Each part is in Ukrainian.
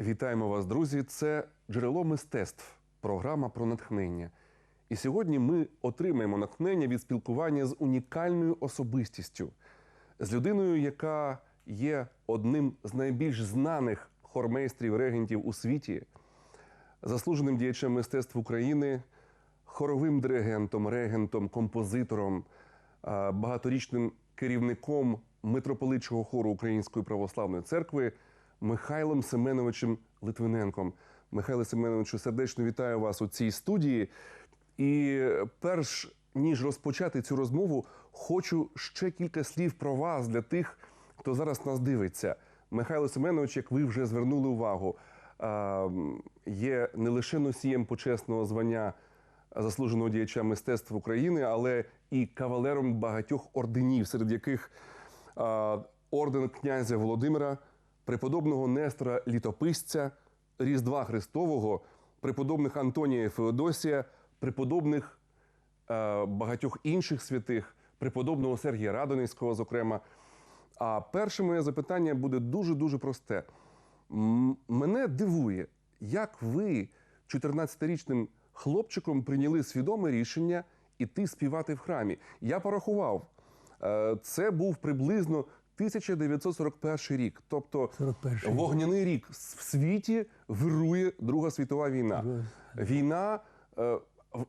Вітаємо вас, друзі! Це джерело мистецтв, програма про натхнення. І сьогодні ми отримаємо натхнення від спілкування з унікальною особистістю, з людиною, яка є одним з найбільш знаних хормейстрів регентів у світі, заслуженим діячем мистецтв України, хоровим диригентом, регентом, композитором, багаторічним керівником митрополитчого хору Української православної церкви Михайлом Семеновичем Литвиненком. Михайло Семеновичу, сердечно вітаю вас у цій студії. І перш ніж розпочати цю розмову, хочу ще кілька слів про вас для тих, хто зараз нас дивиться. Михайло Семенович, як ви вже звернули увагу, є не лише носієм почесного звання заслуженого діяча мистецтв України, але і кавалером багатьох орденів, серед яких орден князя Володимира, преподобного Нестора Літописця, Різдва Христового, преподобних Антонія і Феодосія, преподобних е, багатьох інших святих, преподобного Сергія Радонецького, зокрема. А перше моє запитання буде дуже-дуже просте. М- Мене дивує, як ви 14-річним хлопчиком прийняли свідоме рішення іти співати в храмі. Я порахував, е, це був приблизно 1941 рік, тобто 41-й. вогняний рік в світі вирує Друга світова війна. Друга. Війна е,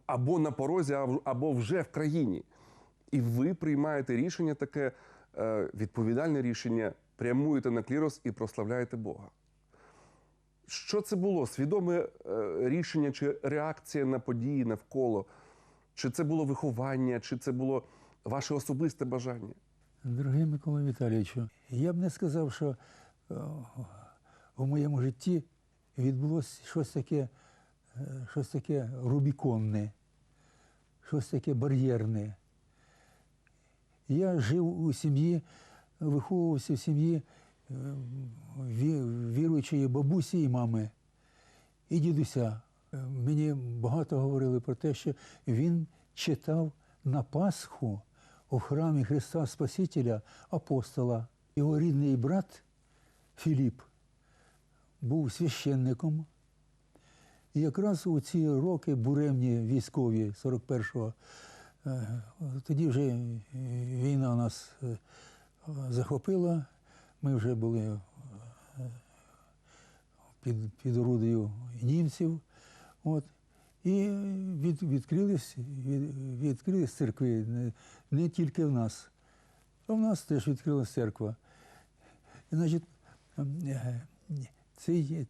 або на порозі, або- або вже в країні. І ви приймаєте рішення таке е, відповідальне рішення, прямуєте на клірос і прославляєте Бога. Що це було? Свідоме е, рішення чи реакція на події навколо? Чи це було виховання, чи це було ваше особисте бажання? Дорогий Микола Віталійовичу, я б не сказав, що е, у моєму житті відбулося щось таке, е, щось таке рубіконне, щось таке бар'єрне. Я жив у сім'ї, виховувався в сім'ї е, віруючої бабусі і мами, і дідуся. Мені багато говорили про те, що він читав на Пасху у храмі Христа Спасителя апостола. Його рідний брат Філіп був священником. І якраз у ці роки буремні військові 41-го, е, тоді вже війна нас е, захопила, ми вже були е, під, під орудою німців. От. І від, відкрились, від, відкрились церкви не, не тільки в нас, а в нас теж відкрилась церква. І, значить, цей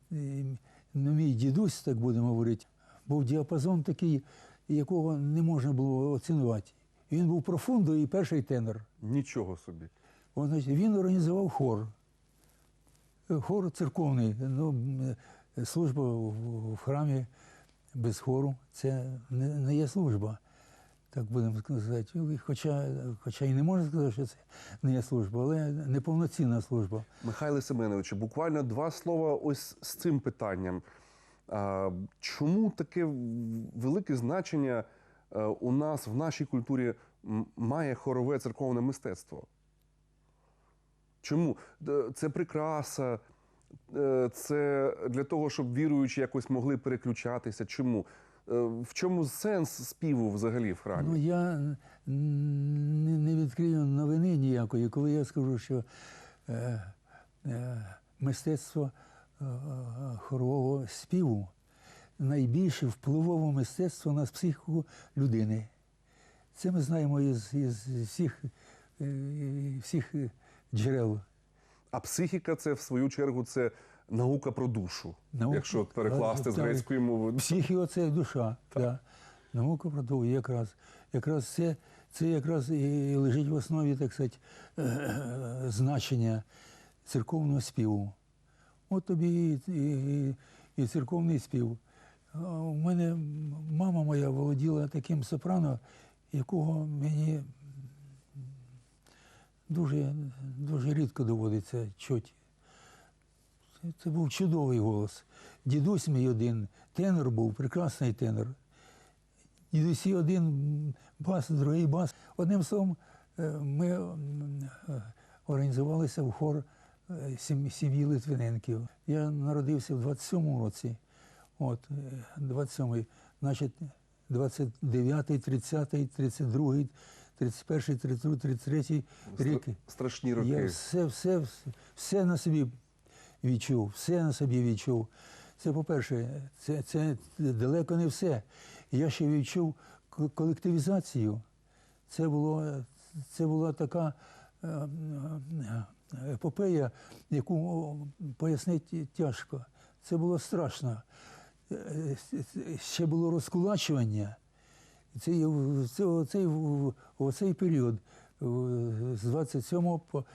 ну, мій дідусь, так будемо говорити, був діапазон такий, якого не можна було оцінувати. Він був профундо і перший тенор. Нічого собі. От, значить, він організував хор. Хор церковний. Ну, служба в в храмі без хору це не, не є служба. Так будемо сказати. Хоча, хоча і не можна сказати, що це не є служба, але неповноцінна служба. Михайле Семеновичу, буквально два слова ось з цим питанням. Чому таке велике значення е, у нас в нашій культурі має хорове церковне мистецтво? Чому? Це прикраса, це для того, щоб віруючі якось могли переключатися. Чому? Е, В чому сенс співу взагалі в храмі? Ну, я не, відкрию новини ніякої, коли я скажу, що е, е, мистецтво е, е, хорового співу найбільше впливове мистецтво на психіку людини. Це ми знаємо із, із всіх, е, всіх джерел. А психіка це, в свою чергу, це наука про душу, Наука- якщо перекласти з грецької мови. Психіо це душа. Да. Наука про душу якраз. Якраз це, це якраз і лежить в основі, так сказати, е, значення церковного співу. От тобі і, і, і церковний спів. У мене мама моя володіла таким сопрано, якого мені дуже, дуже рідко доводиться чути. Це, був чудовий голос. Дідусь мій один тенор був, прекрасний тенор. Дідусі один бас, другий бас. Одним словом, е, ми е, організувалися в хор е, сім'ї Литвиненків. Я народився в 27-му році. От, е, 27-й, значить, 29-й, 30-й, 32-й, 31-й, 32-й, 33-й рік. Страшні роки. Я все, все, все на собі відчув, все на собі відчув. Це, по-перше, це, це далеко не все. Я ще відчув колективізацію. Це, було, це була така е, е, епопея, яку пояснити тяжко. Це було страшно. Е, е, Ще було розкулачування. Це, в- оцей, оцей період з 27 по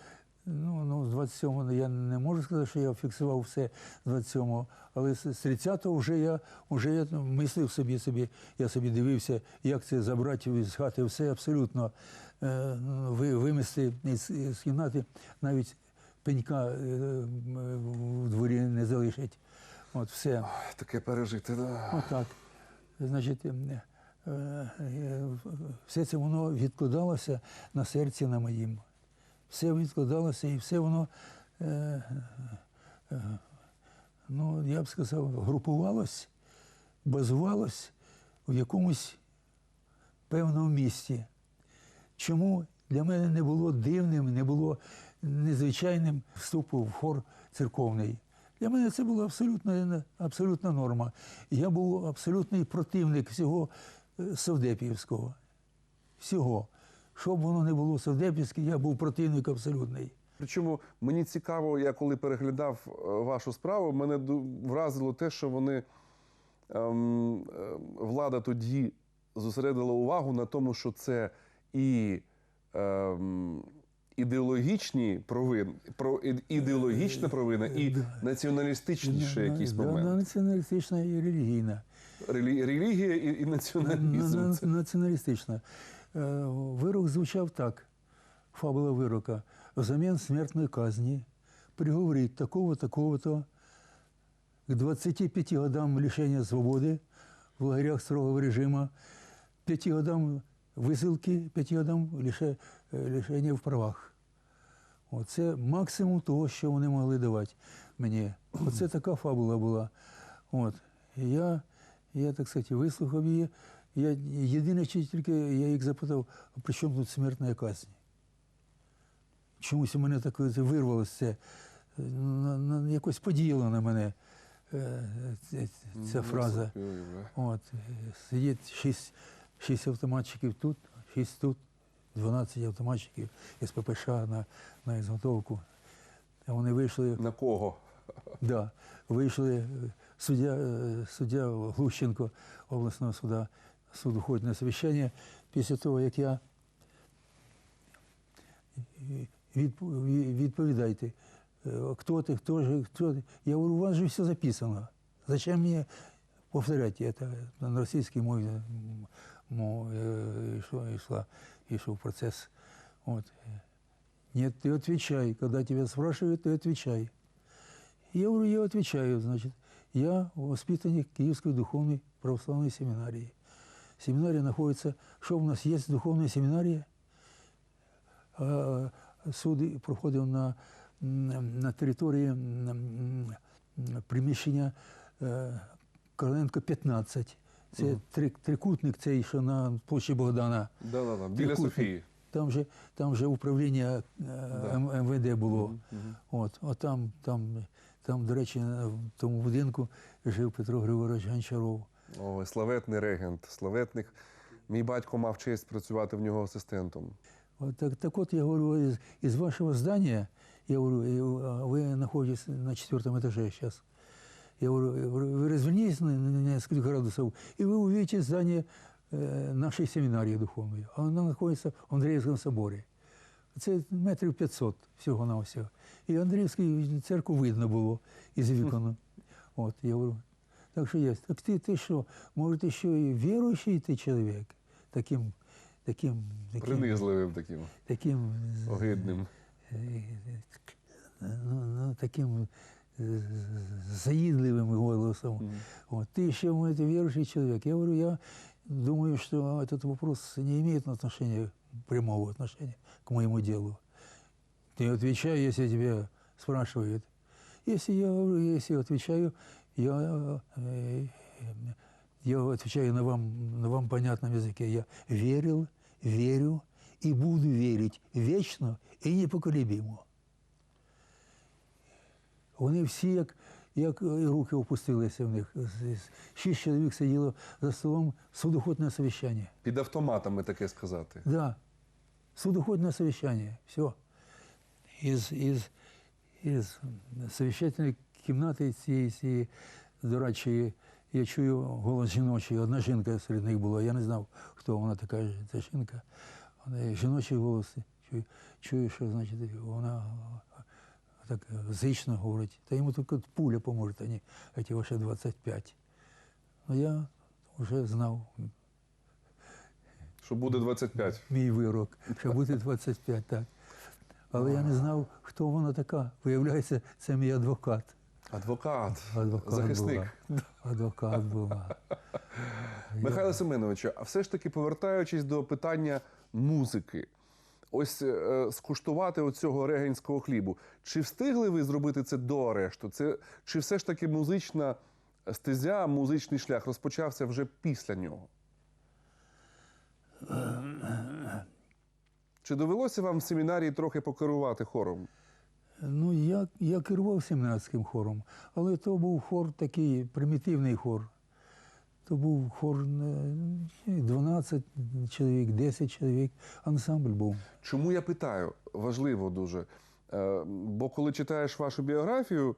ну, ну, з 27 я не можу сказати, що я фіксував все з 27, але з з 30-го вже я вже я мислив собі собі, я собі дивився, як це забрати з хати все абсолютно е, вимести із, з кімнати, навіть пенька е, в дворі не залишить. От все. Ой, Таке пережити. Да. Отак. Значить, е, все це воно відкладалося на серці на моїм. Все відкладалося і все воно, е, е, ну, я б сказав, групувалось, базувалось в якомусь певному місці. Чому для мене не було дивним, не було незвичайним вступу в хор церковний? Для мене це була абсолютна, абсолютна норма. Я був абсолютний противник всього е, Совдепівського. Всього. Що б воно не було Совдепівське, я був противник абсолютний. Причому мені цікаво, я коли переглядав е, вашу справу, мене вразило те, що вони ем, е, влада тоді зосередила увагу на тому, що це і ем, ідеологічні провини, про ідеологічна провина, і Да. націоналістичні ще На- да, момент. Націоналістична і релігійна. Релі- Релігія і, і націоналізм. на- Це Націоналістична. Е, Вирок звучав так. Фабула вирока. Взамін смертної казні приговорить такого, такого-то к 25 годам лишения свободы в лагерях строгого режима, 5 годам висилки, 5 годам лише- лишення в правах. Оце максимум того, що вони могли давати мені. Оце така фабула була. От. І я, я, так сказати, вислухав її. Я, єдине, чи тільки я їх запитав, а при чому тут смертна казнь? Чомусь у мене так вирвалося це, на, якось подіяло на мене е, ця, ця фраза. От, е, сидить шість, шість автоматчиків тут, шість тут, 12 автоматчиків із ППШ на, на ізготовку. Вони вийшли, На кого? да, вийшли е, суддя, е, суддя Глущенко обласного суда, суд входить на совіщання після того, як я відп- ві- відповідайте, е, хто ти, хто ж, хто ти. Я говорю, у вас же все записано. Зачем мне повторять это на російській мові м, мов, е, йшло, йшла, йшов процес. Вот. Нет, ты отвечай. Когда тебя спрашивают, ты отвечай. Я говорю, я отвечаю, значит. Я воспитанник Киевской духовной православной семинарии. Семинария находится... Что у нас есть духовная семинария? Суд проходив на, на території приміщення е, Короленко 15. Це трикутник цей, що на площі Богдана. Да, да, да. Біля Софії. Там же, там же управління е, М- МВД було. Мгм. От, от там, там, там, до речі, в тому будинку жив Петро Григорович Гончаров. Ой, славетний регент, славетник. Мій батько мав честь працювати в нього асистентом. Вот так, так вот, я говорю, из, из вашего здания, я говорю, э, а вы находитесь на четвертом этаже сейчас. Я говорю, я говорю, вы развернитесь на, на несколько градусов, и вы увидите здание э, нашей семинарии духовной. А Она находится в Андреевском соборе. Це метрів 500 всього на всього. І Андріївську церкву видно було із вікон. От, я говорю, так що є. Так ти, ти що, може, ти що і віруючий ти чоловік? Таким, таким, таким, Принизливим таким, таким огидним. е, ну, ну, таким е, заїдливим голосом. Мгм. Вот. Ты еще мой это верующий человек. Я говорю, я думаю, что этот вопрос не имеет отношения, прямого отношения к моему делу. Ты отвечай, если тебе спрашивают. Если я, говорю, если отвечаю, я, э, я отвечаю на вам, на вам понятном языке. Я верил, верю и буду верить вечно и непоколебимо. Вони всі, як, як і руки опустилися в них. З- з- Шість чоловік сиділо за столом судоходне совещання. Під автоматами таке сказати. Да, Судоходное совещание, все. Із, із, із совещательної кімнати цієї, цієї дурачої, я чую голос жіночий. Одна жінка серед них була. Я не знав, хто вона така ця жінка. Вона жіночий голос. Чую, чую, що значить вона так зично говорить. Та йому тільки пуля поможе, а не ці ваші 25. Ну я вже знав Що буде 25. мій вирок, що буде 25, так. Але я не знав, хто вона така. Виявляється, це мій адвокат. Адвокат, Адвокат захисник. була. Адвокат була. Михайло Семеновичу, а все ж таки повертаючись до питання музики, ось е, скуштувати оцього регенського хлібу. Чи встигли ви зробити це до арешту? Це, чи все ж таки музична стезя, музичний шлях розпочався вже після нього? Чи довелося вам в семінарії трохи покерувати хором? Ну, я, я керував 17-м хором, але то був хор такий примітивний хор. То був хор е, 12 чоловік, 10 чоловік, ансамбль був. Чому я питаю? Важливо дуже. Е, Бо коли читаєш вашу біографію,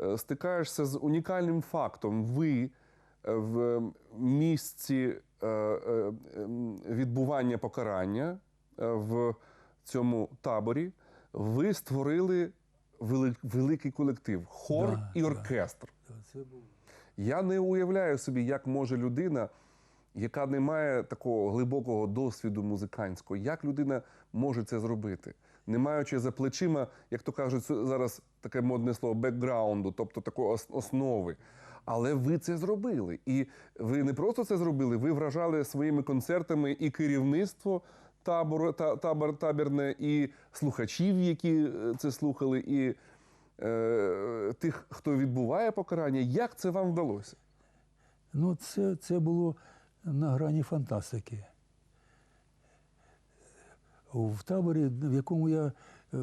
е, стикаєшся з унікальним фактом. Ви в місці відбування покарання е, в цьому таборі ви створили великий колектив, хор Да, і да. оркестр. Це був. Я не уявляю собі, як може людина, яка не має такого глибокого досвіду музикантського, як людина може це зробити, не маючи за плечима, як то кажуть зараз таке модне слово, бекграунду, тобто такої основи. Але ви це зробили. І ви не просто це зробили, ви вражали своїми концертами і керівництво табору, та, табор, табірне, і слухачів, які е, це слухали, і е, тих, хто відбуває покарання. Як це вам вдалося? Ну, це, це було на грані фантастики. В таборі, в якому я е,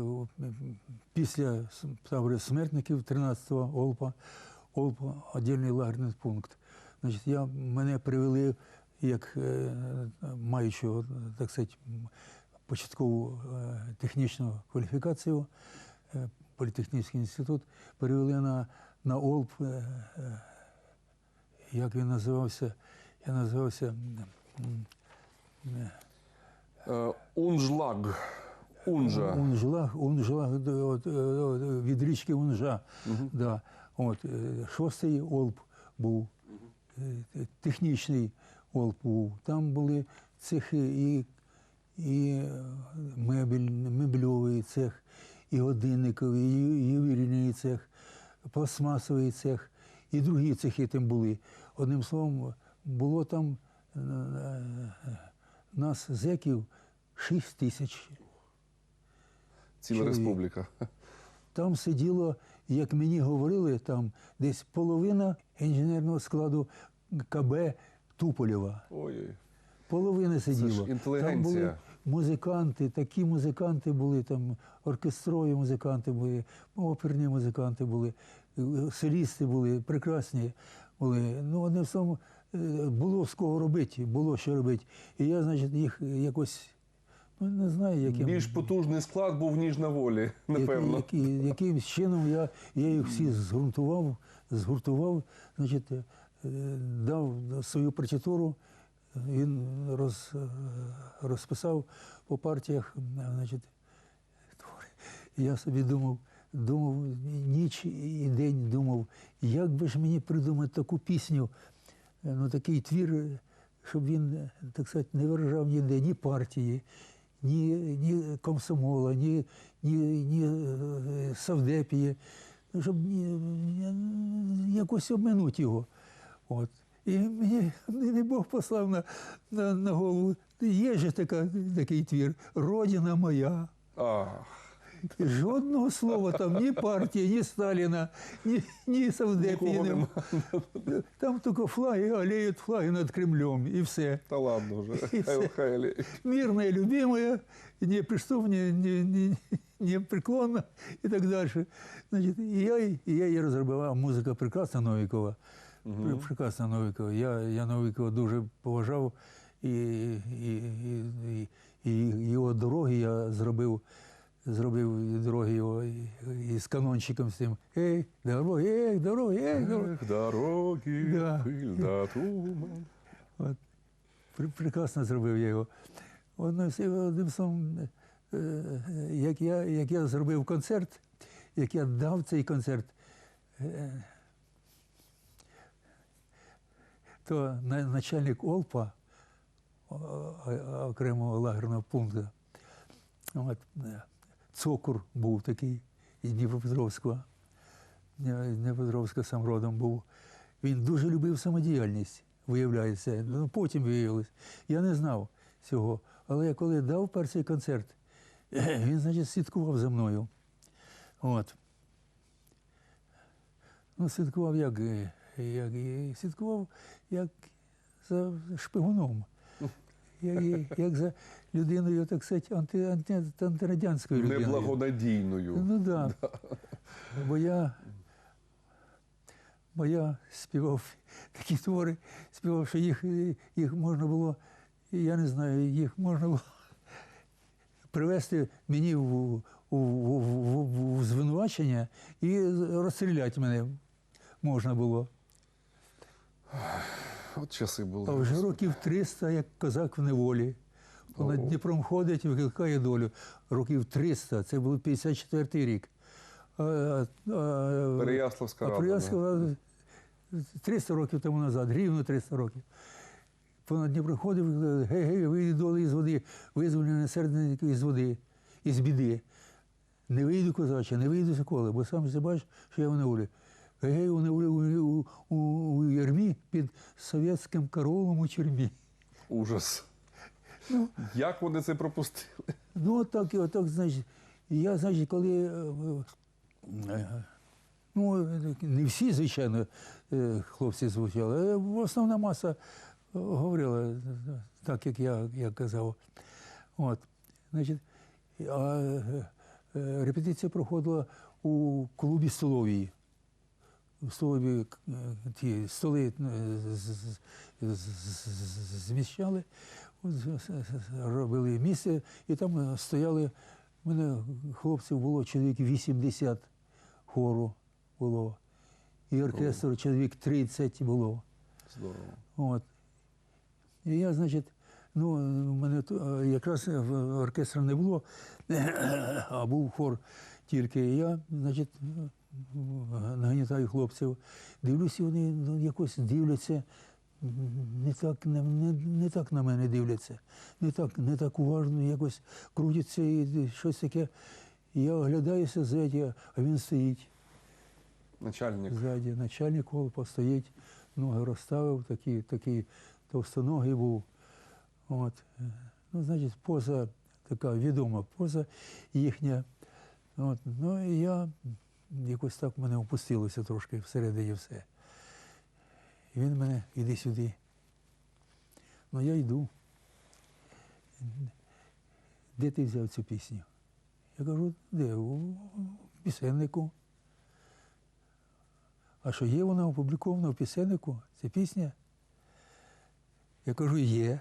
після табору смертників 13-го Олпа, Олпа, віддільний лагерний пункт. Значить, я, мене привели як е, маючого, так сказати, початкову е, технічну кваліфікацію, е, політехнічний інститут, перевели на, на Олп. як він називався? Я називався Унжлаг. Унжа. Унжлаг, Унжлаг від річки Унжа. Да. От, е, шостий Олп був, е, технічний Олп був. Там були цехи і, і е, мебель, мебльовий цех, і годинниковий, і ювелірний цех, пластмасовий цех, і другі цехи там були. Одним словом, було там нас, зеків, 6 тисяч. Ціла чоловік. республіка. Там сиділо, як мені говорили, там десь половина інженерного складу КБ Туполєва. Ой-ой. Половина сиділо. ж Там були музиканти, такі музиканти були, там оркестрові музиканти були, оперні музиканти були, солісти були, прекрасні були. Ну, одним словом, е, було з кого робити, було що робити. І я, значить, їх якось, ну не знаю, яким. Більш потужний склад був, ніж на волі, напевно. Які, які, якимось чином я, я їх всі згрунтував, згуртував, значить, е, дав свою партитуру, він роз, е, розписав по партіях, значить, твори. Я собі думав, думав, ніч і день думав, як би ж мені придумати таку пісню, е, ну такий твір, щоб він, так сказати, не виражав ніде ні партії, ні, ні комсомола, ні, ні, ні е, Савдепії, ну, щоб якось обминути його. От. І мені, мені Бог послав на, на, на голову. Є же така, такий твір Родина моя. Ах, Жодного слова там ні партії, ні Сталіна, ні, ні Савдепі. Нема. Там тільки флаги, олеють флаги над Кремлем і все. Та ладно вже. І все. Хай. Мирная, любимая, неприступная, не, не, непреклонна і так далі. Значить, і я, і я її розробив. Музика прекрасна Новікова. Пр- Прекрасна Новікова. Я, я Новікова дуже поважав. І, і, і, і, і його дороги я зробив, зробив дороги його і, з канончиком з тим. Ей, дороги, ей, дороги, ей, дороги. Ех, дороги, Да. пиль да туман. От, прекрасно зробив я його. Одним, словом, е, як я, як я зробив концерт, як я дав цей концерт, е, то начальник ОЛПа окремого лагерного пункту, от, цокур був такий із Дніпропетровського, Дніпропетровська сам родом був. Він дуже любив самодіяльність, виявляється. Ну, потім виявилось. Я не знав цього. Але я коли дав перший концерт, він, значить, слідкував за мною. От. Ну, слідкував як, як слідкував як за шпигуном. Як, як за людиною, так сказати, анти, анти, антирадянською людиною. Неблагонадійною. Ну так. Да. Бо я, бо я співав такі твори, співав, що їх, їх можна було, я не знаю, їх можна було привести мені в, у, у, у звинувачення і розстріляти мене можна було. От часи були. А вже років 300, як козак в неволі. Понад Дніпром ходить і викликає долю. Років 300, це був 54-й рік. А, а, а, Переяславська рада. Переяслава 300 років тому назад, рівно 300 років. Понад Дніпро ходив, гей, гей, вийди доли із води, визволене серце із води, із біди. Не вийду козаче, не вийду Сокола, бо сам ти бачиш, що я в неволі. Гей, у неволі у, у, у, у ярмі під совєтським караулом у тюрмі. Ужас. Ну. Як вони це пропустили? Ну, отак, і отак, значить. Я, значить, коли. е, е, Ну, не всі, звичайно, е, хлопці звучали, але основна маса е, говорила так, як я, я казав. От. Значить, а е, е, репетиція проходила у клубі столовій. В столові е, ті столи е, з- з- з- з- зміщали, робили місце, і там е, стояли. У мене хлопців було чоловік 80 хору було. І оркестр чоловік 30 було. Здорово. От. І я, значить, ну, мене е, якраз в оркестру не було, а був хор тільки. І я, значить, е, нагнітаю хлопців. Дивлюся, вони ну, якось дивляться. Не так, не, не, не так на мене дивляться, не так, не так уважно, якось крутяться і щось таке. Я оглядаюся ззаді, а він стоїть. Начальник. Ззаді начальник колпа стоїть, ноги розставив, такий, такий товстоногий був. От. Ну, значить, поза така відома поза їхня. От. Ну і я якось так мене опустилося трошки всередині все. І він мене іди сюди. Ну я йду. Де ти взяв цю пісню? Я кажу, де? У пісеннику. А що є вона опублікована в пісеннику? Ця пісня? Я кажу, є.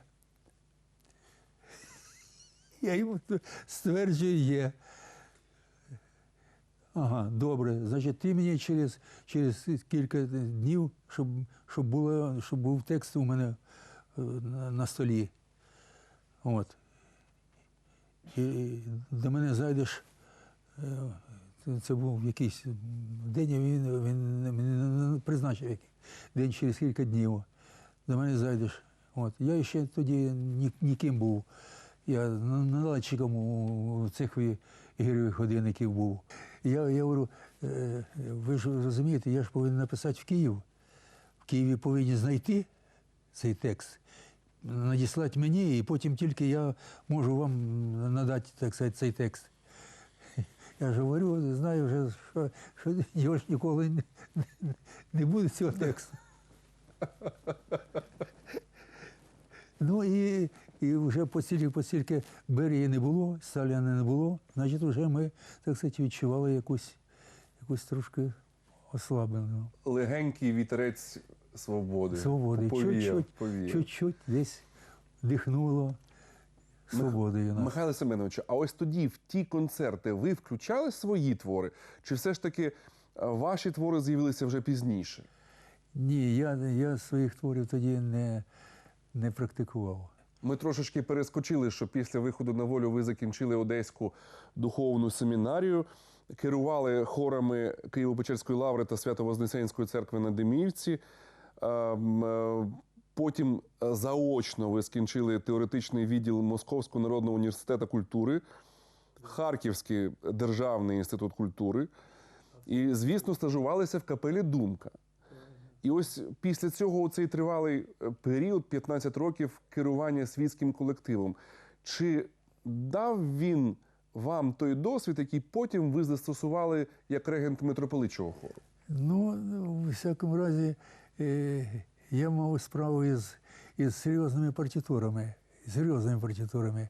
Я йому стверджую, є. Ага, добре. Значить, ти мені через, через кілька днів, щоб, щоб, було, щоб був текст у мене е, на, столі. От. І до мене зайдеш. е, це- був якийсь день, він, він мені призначив день через кілька днів. До мене зайдеш. От. Я ще тоді ні, ніким був. Я наладчиком у цехові ігрових годинників був. Я, я говорю, «Е, ви ж розумієте, я ж повинен написати в Київ. В Києві повинні знайти цей текст, надіслати мені, і потім тільки я можу вам надати так сказати, цей текст. Я ж говорю, знаю вже, що, що його ж ніколи не, не буде цього тексту. Ну і, і вже постільки, постільки Берії не було, Сталіна не було, значить, вже ми, так сказати, відчували якусь, якусь трошки ослаблену Легенький вітерець свободи. свободи. Чуть-чуть, десь дихнуло свободою нас. Михайло Семеновичу, а ось тоді, в ті концерти, ви включали свої твори? Чи все ж таки е, ваші твори з'явилися вже пізніше? Ні, я, я своїх творів тоді не, не практикував. Ми трошечки перескочили, що після виходу на волю ви закінчили Одеську духовну семінарію, керували хорами Києво-Печерської лаври та Свято-Вознесенської церкви на Демівці. Ем, е, Потім е, заочно ви скінчили теоретичний відділ Московського народного університету культури, Харківський державний інститут культури. І, звісно, стажувалися в капелі Думка. І ось після цього цей тривалий е, період, 15 років керування світським колективом. Чи дав він вам той досвід, який потім ви застосували як регент митрополичого хору? Ну, у всякому разі, е, я мав справу із, із серйозними партитурами. Серйозними партитурами.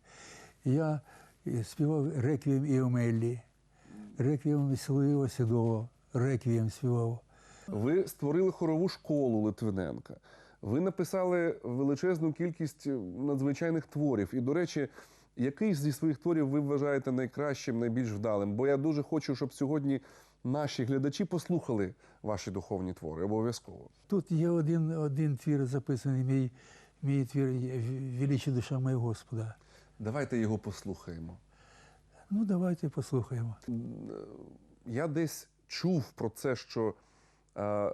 Я е, співав реквієм і Омеллі, реквієм Соловіва Сідова, реквієм співав. Ви створили хорову школу Литвиненка. Ви написали величезну кількість надзвичайних творів. І, до речі, який зі своїх творів ви вважаєте найкращим, найбільш вдалим? Бо я дуже хочу, щоб сьогодні наші глядачі послухали ваші духовні твори. Обов'язково. Тут є один, один твір записаний, мій, мій твір Величі душа моя Господа. Давайте його послухаємо. Ну, давайте послухаємо. Я десь чув про це, що е,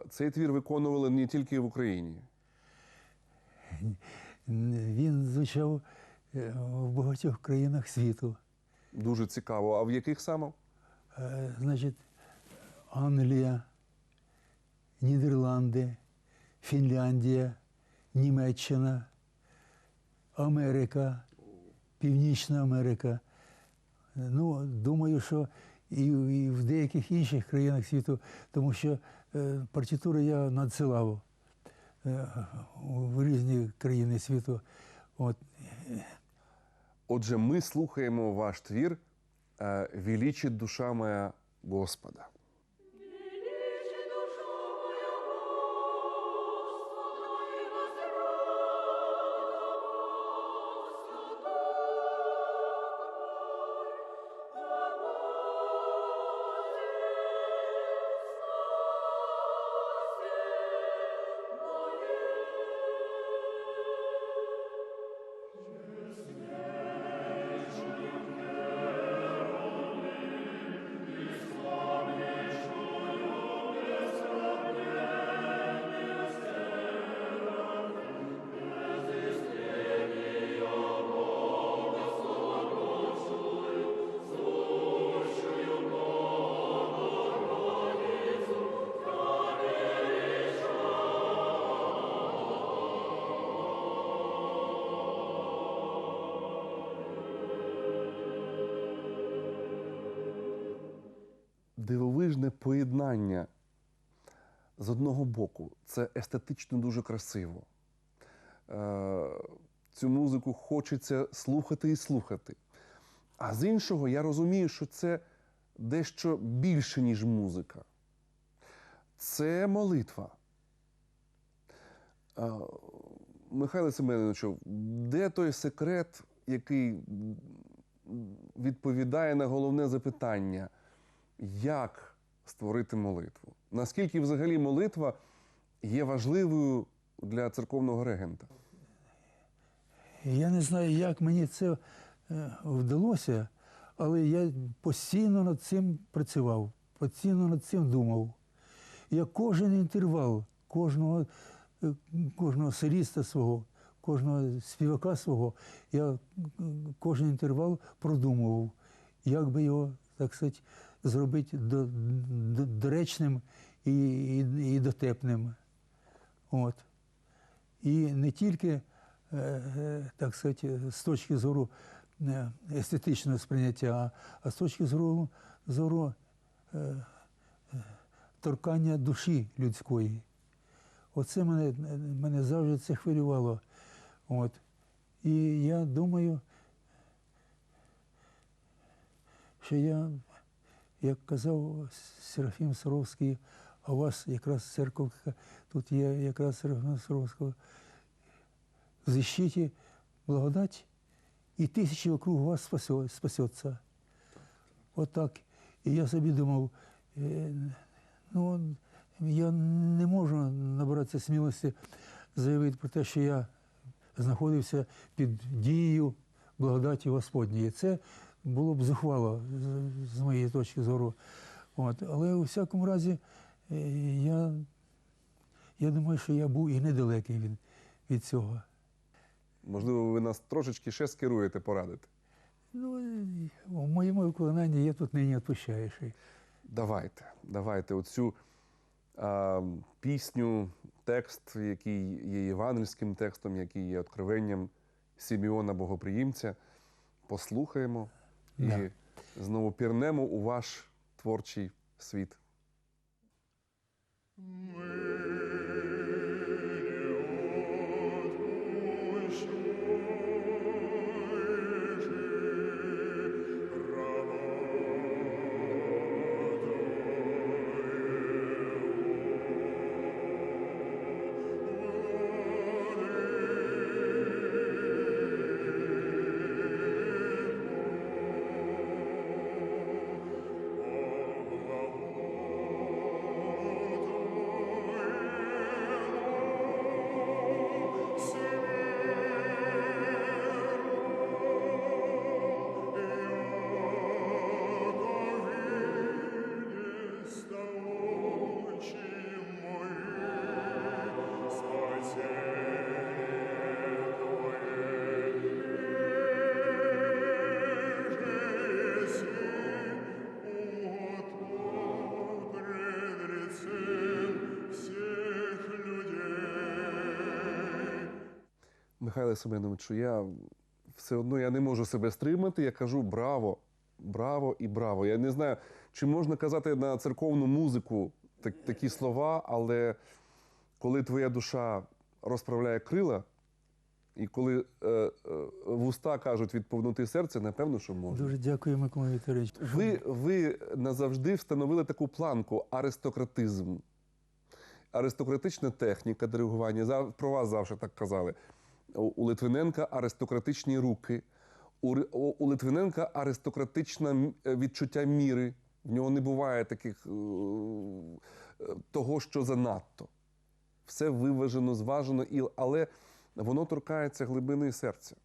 цей твір виконували не тільки в Україні. Він звучав е, в багатьох країнах світу. Дуже цікаво. А в яких саме? Е, Значить, Англія, Нідерланди, Фінляндія, Німеччина, Америка, Північна Америка. Ну, думаю, що і, і в деяких інших країнах світу, тому що е, партитури я надсилав е, в різні країни світу. От, Отже, ми слухаємо ваш твір Велічить «Величить душа моя Господа. Дивовижне поєднання. З одного боку, це естетично дуже красиво. Е, Цю музику хочеться слухати і слухати. А з іншого, я розумію, що це дещо більше, ніж музика. Це молитва. Е, Михайло Семеновичу, де той секрет, який відповідає на головне запитання, як створити молитву? Наскільки взагалі молитва є важливою для церковного регента? Я не знаю, як мені це е, вдалося, але я постійно над цим працював, постійно над цим думав. Я кожен інтервал, кожного, е, кожного соліста свого, кожного співака свого, я кожен інтервал продумував, як би його, так сказати, зробити до, до, доречним і, і, і дотепним. От. І не тільки, е, е, так сказати, з точки зору естетичного сприйняття, а з точки зору, зору е, е, торкання душі людської. Оце мене, мене завжди це хвилювало. От. І я думаю, що я, як казав Серафім Саровський, а у вас якраз церковка, тут є якраз Серафіма Саровського, защите благодать, і тисячі вокруг вас спасе- спасеться. От. І я собі думав, е, ну, я не можу набратися смілості заявити про те, що я знаходився під дією благодаті Господньої. Це було б зухвало з- моєї точки зору. От. Але у всякому разі, е, я, я думаю, що я був і недалекий від, від цього. Можливо, ви нас трошечки ще скеруєте, порадите. Ну, в моєму виконанні я тут нині відпущаючий. Давайте, давайте оцю а, пісню, текст, який є євангельським текстом, який є откровенням Сімеона Богоприємця, послухаємо і Да. знову пірнемо у ваш творчий світ. Михайло Семеновичу, я все одно я не можу себе стримати. Я кажу браво, браво і браво. Я не знаю, чи можна казати на церковну музику так, такі слова, але коли твоя душа розправляє крила, і коли е, е, вуста кажуть від повноти серця, напевно, що можна. Дуже дякую, Микола Вікторович. Ви, ви назавжди встановили таку планку аристократизм. Аристократична техніка диригування. Про вас завжди так казали. У Литвиненка аристократичні руки. У, Литвиненка аристократичне відчуття міри. В нього не буває таких е, е, того, що занадто. Все виважено, зважено, але воно торкається глибини серця.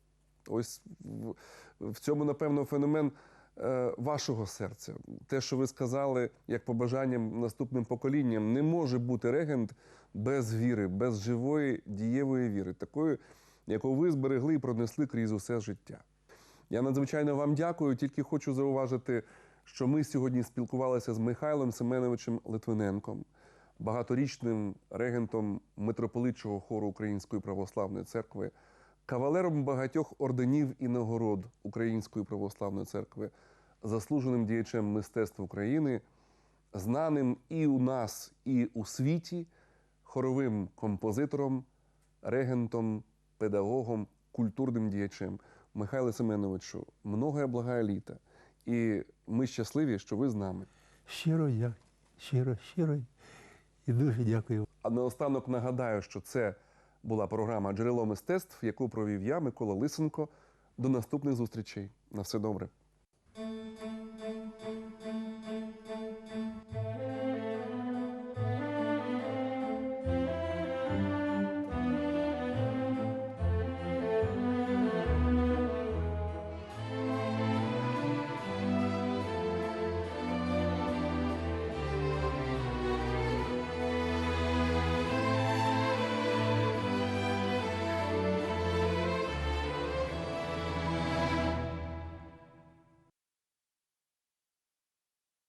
Ось в, в цьому, напевно, феномен е, вашого серця. Те, що ви сказали, як побажанням наступним поколінням, не може бути регент без віри, без живої дієвої віри, такої, яку ви зберегли і пронесли крізь усе життя. Я надзвичайно вам дякую, тільки хочу зауважити, що ми сьогодні спілкувалися з Михайлом Семеновичем Литвиненком, багаторічним регентом митрополитчого хору Української православної церкви, кавалером багатьох орденів і нагород Української православної церкви, заслуженим діячем мистецтв України, знаним і у нас, і у світі, хоровим композитором, регентом, педагогом, культурним діячем. Михайло Семеновичу, многое благая літа. І ми щасливі, що ви з нами. Щиро я, щиро, щиро і дуже дякую. А наостанок нагадаю, що це була програма Джерело мистецтв, яку провів я, Микола Лисенко. До наступних зустрічей. На все добре.